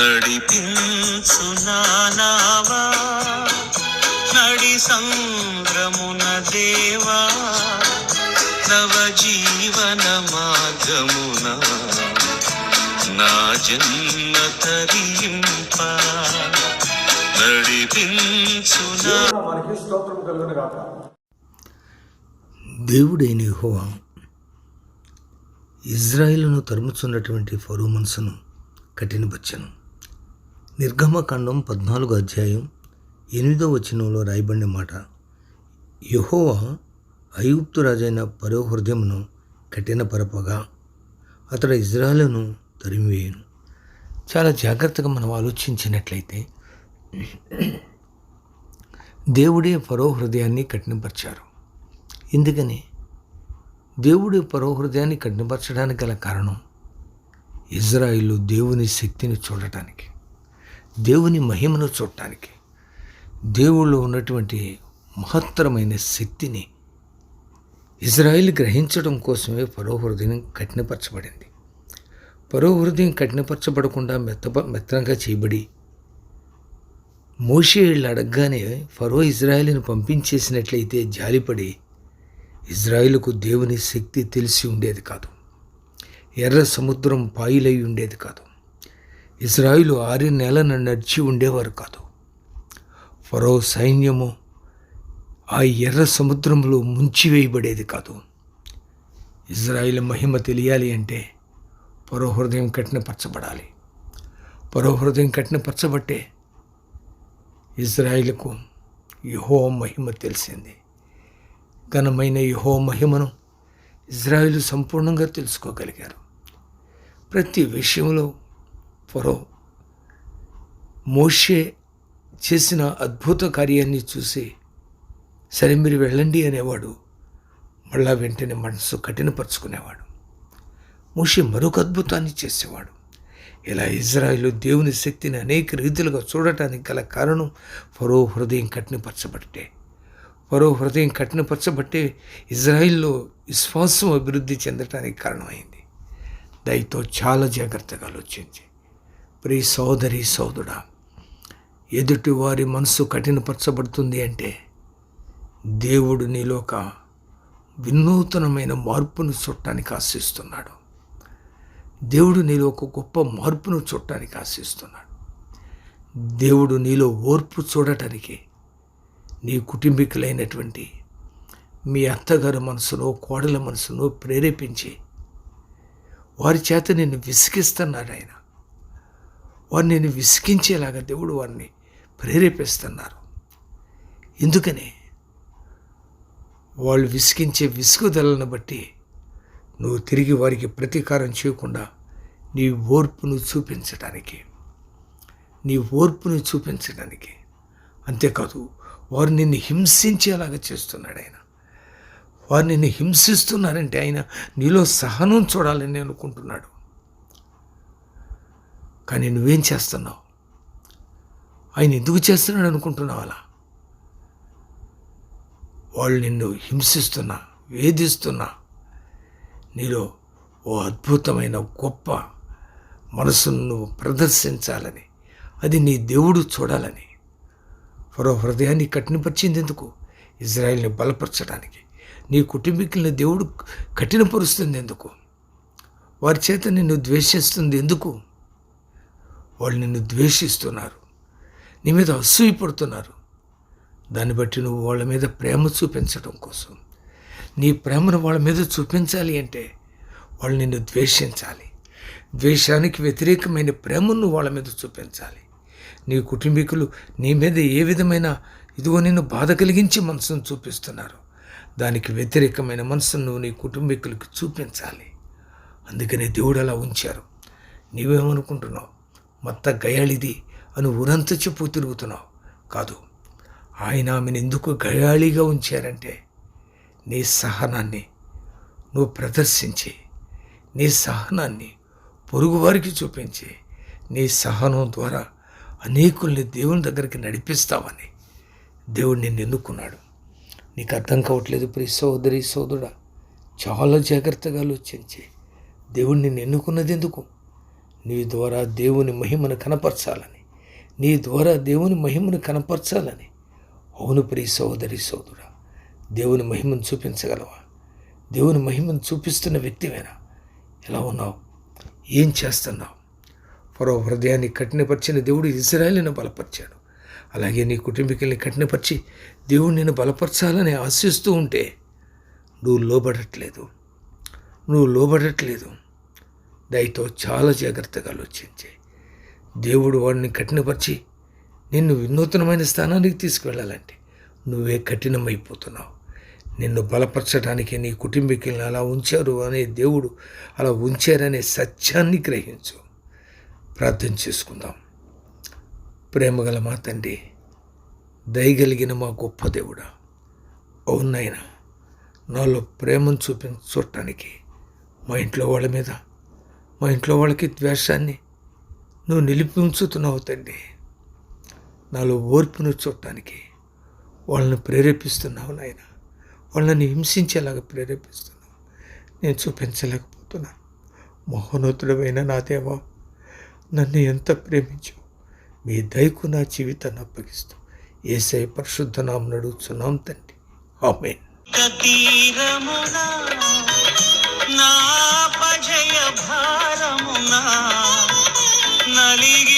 నడిపించునావా నడి సంద్రమున దేవా నవ జీవన మార్గమున నా జన్మ తరింప. నడిపించునా దేవుడు మనకి స్తోత్రం కలుగును గాక. దేవుడైన యెహోవా ఇజ్రాయిల్ను తరుముచున్నటువంటి ఫరో మనసును కఠినపరచను. నిర్గమకాండం పద్నాలుగు అధ్యాయం ఎనిమిదో వచనంలో రాయబడిన మాట. యహోవా ఐగుప్తు రాజైన పరో హృదయమును కఠినపరపగా అతడు ఇజ్రాయలను తరిమివేయను. చాలా జాగ్రత్తగా మనం ఆలోచించినట్లయితే దేవుడే పరో హృదయాన్ని కఠినపరిచారు. ఎందుకని? దేవుడి పరో హృదయాన్ని కఠినపరచడానికి గల కారణం ఇజ్రాయిల్ దేవుని శక్తిని చూడటానికి. దేవుని మహిమను చూడటానికి. దేవుళ్ళు ఉన్నటువంటి మహత్తరమైన శక్తిని ఇజ్రాయిల్ గ్రహించడం కోసమే పరో హృదయం కఠినపరచబడింది. పరో హృదయం కఠినపరచబడకుండా మెత్త మెత్తగా చేయబడి మోషీళ్ళు అడగగానే ఫరో ఇజ్రాయిల్ని పంపించేసినట్లయితే జాలిపడి ఇజ్రాయిల్కు దేవుని శక్తి తెలిసి ఉండేది కాదు. ఎర్ర సముద్రం పాయిలై ఉండేది కాదు. ఇజ్రాయిలు ఆరి నెలను నడిచి ఉండేవారు కాదు. ఫరో సైన్యము ఆ ఎర్ర సముద్రంలో ముంచివేయబడేది కాదు. ఇజ్రాయిల్ మహిమ తెలియాలి అంటే పరో హృదయం కఠినపరచబడాలి పరో హృదయం కఠినపరచబట్టే ఇజ్రాయిల్కు యహో మహిమ తెలిసింది. ఘనమైన యహో మహిమను ఇజ్రాయిల్ సంపూర్ణంగా తెలుసుకోగలిగారు. ప్రతి విషయంలో ఫరో. మోషే చేసిన అద్భుత కార్యాన్ని చూసి సరే మీరు వెళ్ళండి అనేవాడు. మళ్ళా వెంటనే మనసు కఠినపరుచుకునేవాడు. మోషే మరొక అద్భుతాన్ని చేసేవాడు. ఇలా ఇజ్రాయిల్ దేవుని శక్తిని అనేక రీతిలుగా చూడటానికి గల కారణం ఫరో హృదయం కఠినపరచబట్టే. ఫరో హృదయం కఠినపరచబట్టే ఇజ్రాయిల్లో విశ్వాసం అభివృద్ధి చెందటానికి కారణమైంది. దయతో చాలా జాగ్రత్తగా ఆలోచించి ప్రీ సోదరి సోదరుడా ఎదుటి వారి మనసు కఠినపరచబడుతుంది అంటే దేవుడు నీలో ఒక వినూతనమైన మార్పును చూడటానికి ఆశిస్తున్నాడు. దేవుడు నీలో ఒక గొప్ప మార్పును చూడటానికి ఆశిస్తున్నాడు. దేవుడు నీలో ఓర్పు చూడటానికి నీ కుటుంబీకులైనటువంటి మీ అత్తగారి మనసులో కోడల మనసులో ప్రేరేపించి వారి చేత నిన్ను విసిగిస్తున్నాడు ఆయన. వారు విసికించేలాగా విసిగించేలాగా దేవుడు వారిని ప్రేరేపిస్తున్నారు. ఎందుకని? వాళ్ళు విసిగించే విసుగుదలను బట్టి నువ్వు తిరిగి వారికి ప్రతీకారం చేయకుండా నీ ఓర్పును చూపించడానికి నీ ఓర్పును చూపించడానికి. అంతేకాదు వారు నిన్ను హింసించేలాగా చేస్తున్నాడు ఆయన. వారు నిన్ను హింసిస్తున్నారంటే ఆయన నీలో సహనం చూడాలని అనుకుంటున్నాడు. కానీ నువ్వేం చేస్తున్నావు? ఆయన ఎందుకు చేస్తున్నాడు అనుకుంటున్నావు అలా? వాళ్ళు నిన్ను హింసిస్తున్నా వేధిస్తున్నా నీలో ఓ అద్భుతమైన గొప్ప మనసును నువ్వు ప్రదర్శించాలని అది నీ దేవుడు చూడాలని. ఫరో హృదయాన్ని కఠినపరిచింది ఎందుకు? ఇజ్రాయెల్ని బలపరచడానికి. నీ కుటుంబీకులను దేవుడు కఠినపరుస్తుంది ఎందుకు? వారి చేత నిన్ను ద్వేషిస్తుంది ఎందుకు? వాళ్ళు నిన్ను ద్వేషిస్తున్నారు. నీ మీద అసూయపడుతున్నారు దాన్ని బట్టి నువ్వు వాళ్ళ మీద ప్రేమ చూపించడం కోసం. నీ ప్రేమను వాళ్ళ మీద చూపించాలి అంటే వాళ్ళు నిన్ను ద్వేషించాలి. ద్వేషానికి వ్యతిరేకమైన ప్రేమను వాళ్ళ మీద చూపించాలి. నీ కుటుంబీకులు నీ మీద ఏ విధమైన ఇదిగో నిన్ను బాధ కలిగించి మనసును చూపిస్తున్నారు. దానికి వ్యతిరేకమైన మనసును నువ్వు నీ కుటుంబీకులకు చూపించాలి. అందుకనే దేవుడు అలా ఉంచారు. నీవేమనుకుంటున్నావు? మొత్త గయాళిది అని ఉరంత చెప్పు తిరుగుతున్నావు కాదు ఆయన ఆమెను ఎందుకు గయాళిగా ఉంచారంటే నీ సహనాన్ని నువ్వు ప్రదర్శించి నీ సహనాన్ని పొరుగువారికి చూపించి నీ సహనం ద్వారా అనేకుల్ని దేవుని దగ్గరికి నడిపిస్తావని దేవుడు నిన్ను ఎన్నుకున్నాడు. నీకు అర్థం కావట్లేదు ప్రియ సోదరి సోదరుడా చాలా జాగ్రత్తగా ఆలోచించి. దేవుడు నిన్ను ఎన్నుకున్నది ఎందుకు? నీ ద్వారా దేవుని మహిమను కనపరచాలని. నీ ద్వారా దేవుని మహిమను కనపరచాలని. అవును ప్రియ సోదరి సోదరా దేవుని మహిమను చూపించగలవా? దేవుని మహిమను చూపిస్తున్న వ్యక్తివేనా? ఎలా ఉన్నావు? ఏం చేస్తున్నావు? పరో హృదయాన్ని కఠినపరిచిన దేవుడు ఇజ్రాయల్ని బలపరిచాడు. అలాగే నీ కుటుంబీకుల్ని కఠినపరిచి దేవుడు నేను బలపరచాలని ఆశిస్తూ ఉంటే నువ్వు లోబడట్లేదు. నువ్వు లోబడట్లేదు. దయతో చాలా జాగ్రత్తగా ఆలోచించి. దేవుడు వాడిని కఠినపరిచి నిన్ను వినూతనమైన స్థానానికి తీసుకువెళ్ళాలంటే నువ్వే కఠినమైపోతున్నావు. నిన్ను బలపరచడానికి నీ కుటుంబీకులను అలా ఉంచారు అనే దేవుడు అలా ఉంచారనే సత్యాన్ని గ్రహించు. ప్రార్థన చేసుకుందాం. ప్రేమగల మా తండ్రి దయగలిగిన మా గొప్ప దేవుడా అవునాయన నాలో ప్రేమను చూపించ చూడటానికి మా ఇంట్లో వాళ్ళ మీద మా ఇంట్లో వాళ్ళకి ద్వేషాన్ని నువ్వు నిలిపి ఉంచుతున్నావు తండ్రి. నాలో ఓర్పును చూడటానికి వాళ్ళని ప్రేరేపిస్తున్నావు నాయన. వాళ్ళని హింసించేలాగా ప్రేరేపిస్తున్నావు. నేను చూపించలేకపోతున్నాను. మహోన్నతుడమైన నా దేవా నన్ను ఎంత ప్రేమించు మీ దయకు నా జీవితాన్ని అప్పగిస్తూ ఏసై పరిశుద్ధ నామం నడుచున్నాం తండ్రి. ఆమెన్. భారమునా నలిగి